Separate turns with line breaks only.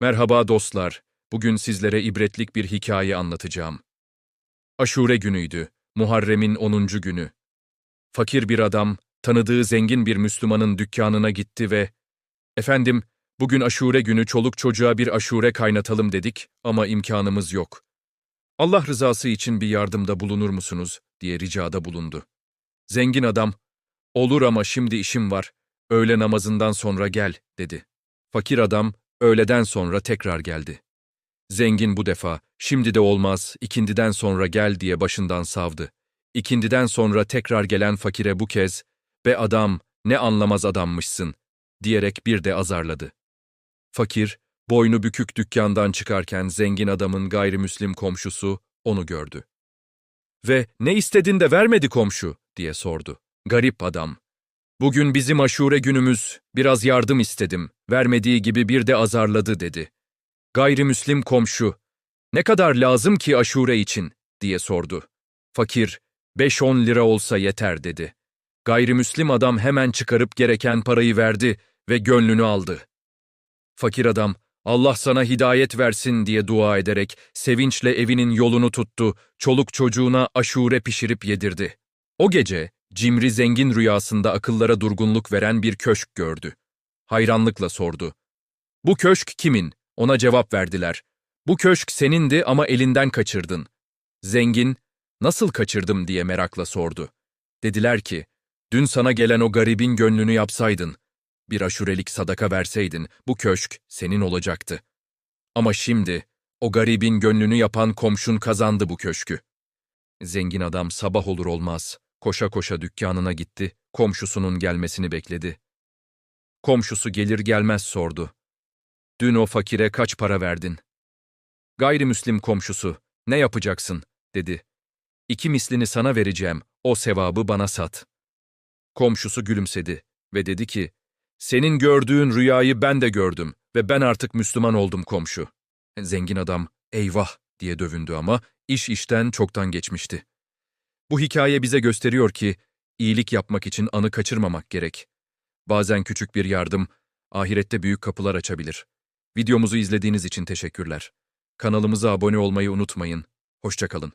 Merhaba dostlar. Bugün sizlere ibretlik bir hikaye anlatacağım. Aşure günüydü. Muharrem'in 10. günü. Fakir bir adam, tanıdığı zengin bir Müslümanın dükkanına gitti ve ''Efendim, bugün aşure günü çoluk çocuğa bir aşure kaynatalım dedik ama imkanımız yok. Allah rızası için bir yardımda bulunur musunuz?'' diye ricada bulundu. Zengin adam, ''Olur ama şimdi işim var, öğle namazından sonra gel.'' dedi. Fakir adam, öğleden sonra tekrar geldi. Zengin bu defa, şimdi de olmaz, ikindiden sonra gel diye başından savdı. İkindiden sonra tekrar gelen fakire bu kez, be adam, ne anlamaz adammışsın, diyerek bir de azarladı. Fakir, boynu bükük dükkandan çıkarken zengin adamın gayrimüslim komşusu onu gördü. Ve ne istedin de vermedi komşu, diye sordu. Garip adam. Bugün bizim aşure günümüz, biraz yardım istedim, vermediği gibi bir de azarladı dedi. Gayrimüslim komşu, ne kadar lazım ki aşure için, diye sordu. Fakir, 5-10 lira olsa yeter dedi. Gayrimüslim adam hemen çıkarıp gereken parayı verdi ve gönlünü aldı. Fakir adam, Allah sana hidayet versin diye dua ederek sevinçle evinin yolunu tuttu, çoluk çocuğuna aşure pişirip yedirdi. O gece cimri zengin rüyasında akıllara durgunluk veren bir köşk gördü. Hayranlıkla sordu. Bu köşk kimin? Ona cevap verdiler. Bu köşk senindi ama elinden kaçırdın. Zengin, nasıl kaçırdım diye merakla sordu. Dediler ki, dün sana gelen o garibin gönlünü yapsaydın, bir aşurelik sadaka verseydin bu köşk senin olacaktı. Ama şimdi o garibin gönlünü yapan komşun kazandı bu köşkü. Zengin adam sabah olur olmaz koşa koşa dükkanına gitti, komşusunun gelmesini bekledi. Komşusu gelir gelmez sordu. Dün o fakire kaç para verdin? Gayrimüslim komşusu, ne yapacaksın, dedi. İki mislini sana vereceğim, o sevabı bana sat. Komşusu gülümsedi ve dedi ki, senin gördüğün rüyayı ben de gördüm ve ben artık Müslüman oldum komşu. Zengin adam, eyvah diye dövündü ama iş işten çoktan geçmişti. Bu hikaye bize gösteriyor ki, iyilik yapmak için anı kaçırmamak gerek. Bazen küçük bir yardım, ahirette büyük kapılar açabilir. Videomuzu izlediğiniz için teşekkürler. Kanalımıza abone olmayı unutmayın. Hoşçakalın.